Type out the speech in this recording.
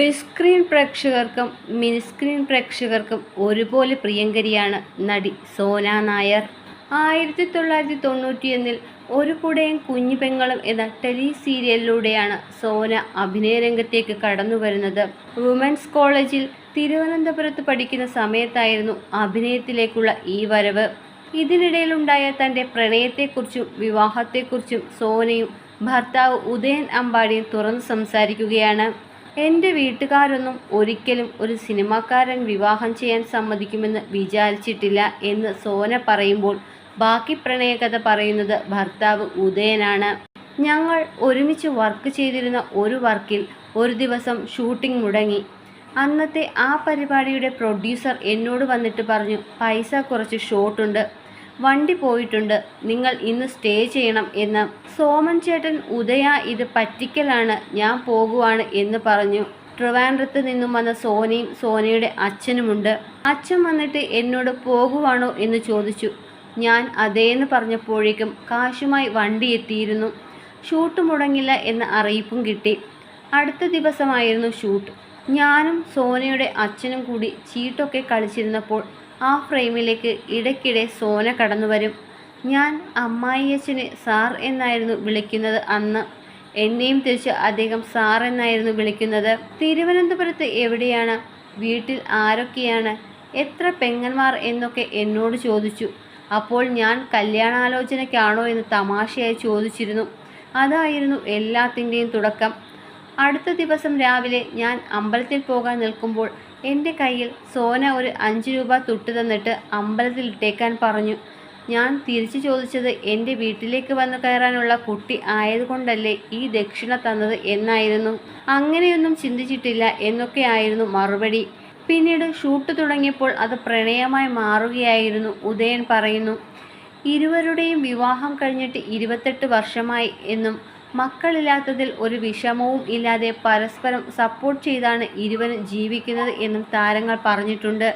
Big screen പ്രേക്ഷകർക്കും mini screen പ്രേക്ഷകർക്കും ഒരുപോലെ പ്രിയങ്കരിയാണ് നടി സോന നായർ. ആയിരത്തി തൊള്ളായിരത്തി തൊണ്ണൂറ്റിയൊന്നിൽ ഒരു കുടയും കുഞ്ഞു പെങ്ങളും എന്ന ടെലി സീരിയലിലൂടെയാണ് സോന അഭിനയ രംഗത്തേക്ക് കടന്നു വരുന്നത് വുമൻസ് കോളേജിൽ തിരുവനന്തപുരത്ത് പഠിക്കുന്ന സമയത്തായിരുന്നു അഭിനയത്തിലേക്കുള്ള ഈ വരവ്. ഇതിനിടയിലുണ്ടായ തന്റെ പ്രണയത്തെക്കുറിച്ചും വിവാഹത്തെക്കുറിച്ചും സോനയും ഭർത്താവ് ഉദയൻ അമ്പാടിയും തുറന്നു സംസാരിക്കുകയാണ്. എന്റെ വീട്ടുകാരൊന്നും ഒരിക്കലും ഒരു സിനിമാക്കാരൻ വിവാഹം ചെയ്യാൻ സമ്മതിക്കുമെന്ന് വിചാരിച്ചിട്ടില്ല എന്ന് സോന പറയുമ്പോൾ ബാക്കി പ്രണയകഥ പറയുന്നത് ഭർത്താവ് ഉദയനാണ്. ഞങ്ങൾ ഒരുമിച്ച് വർക്ക് ചെയ്തിരുന്ന ഒരു വർക്കിൽ ഒരു ദിവസം ഷൂട്ടിംഗ് മുടങ്ങി. അന്നത്തെ ആ പരിപാടിയുടെ പ്രൊഡ്യൂസർ എന്നോട് വന്നിട്ട് പറഞ്ഞു പൈസ കുറച്ച് ഷോട്ടുണ്ട് വണ്ടി പോയിട്ടുണ്ട്. നിങ്ങൾ ഇന്ന് സ്റ്റേ ചെയ്യണം എന്ന്. സോമൻ ചേട്ടൻ ഉദയ ഇത് പറ്റിക്കലാണ്. ഞാൻ പോകുവാണ് എന്ന് പറഞ്ഞു. ട്രിവാൻഡ്രത്ത് നിന്നും വന്ന സോനയും സോനയുടെ അച്ഛനുമുണ്ട്. അച്ഛൻ വന്നിട്ട് എന്നോട് പോകുവാണോ? എന്ന് ചോദിച്ചു. ഞാൻ അതേന്ന് പറഞ്ഞപ്പോഴേക്കും കാശുമായി വണ്ടി എത്തിയിരുന്നു. ഷൂട്ട് മുടങ്ങില്ല എന്ന അറിയിപ്പും കിട്ടി. അടുത്ത ദിവസമായിരുന്നു ഷൂട്ട്. ഞാനും സോനയുടെ അച്ഛനും കൂടി ചീട്ടൊക്കെ കളിച്ചിരുന്നപ്പോൾ ആ ഫ്രെയിമിലേക്ക് ഇടയ്ക്കിടെ സോന കടന്നു വരും. ഞാൻ അമ്മായിയച്ഛനെ സാർ എന്നായിരുന്നു വിളിക്കുന്നത് അന്ന്. എന്നെയും തിരിച്ച് അദ്ദേഹം സാർ എന്നായിരുന്നു വിളിക്കുന്നത്. തിരുവനന്തപുരത്ത് എവിടെയാണ്? വീട്ടിൽ ആരൊക്കെയാണ്? എത്ര പെങ്ങന്മാർ എന്നൊക്കെ എന്നോട് ചോദിച്ചു. അപ്പോൾ ഞാൻ കല്യാണാലോചനയ്ക്കാണോ എന്ന് തമാശയായി ചോദിച്ചിരുന്നു. അതായിരുന്നു എല്ലാത്തിന്റെയും തുടക്കം. അടുത്ത ദിവസം രാവിലെ ഞാൻ അമ്പലത്തിൽ പോകാൻ നിൽക്കുമ്പോൾ എന്റെ കയ്യിൽ സോന ഒരു അഞ്ച് രൂപ തൊട്ട് തന്നിട്ട് അമ്പലത്തിൽ ഇട്ടേക്കാൻ പറഞ്ഞു. ഞാൻ തിരിച്ചു ചോദിച്ചത് എന്റെ വീട്ടിലേക്ക് വന്നു കയറാനുള്ള കുട്ടി ആയതുകൊണ്ടല്ലേ ഈ ദക്ഷിണ തന്നത് എന്നായിരുന്നു. അങ്ങനെയൊന്നും ചിന്തിച്ചിട്ടില്ല എന്നൊക്കെയായിരുന്നു മറുപടി. പിന്നീട് ഷൂട്ട് തുടങ്ങിയപ്പോൾ അത് പ്രണയമായി മാറുകയായിരുന്നു ഉദയൻ പറയുന്നു. ഇരുവരുടെയും വിവാഹം കഴിഞ്ഞിട്ട് ഇരുപത്തെട്ട് വർഷമായി എന്നും മക്കളില്ലാത്തതിൽ ഒരു വിഷമവും ഇല്ലാതെ പരസ്പരം സപ്പോർട്ട് ചെയ്താണ് ഇരുവരും ജീവിക്കുന്നത് എന്നും താരങ്ങൾ പറഞ്ഞിട്ടുണ്ട്.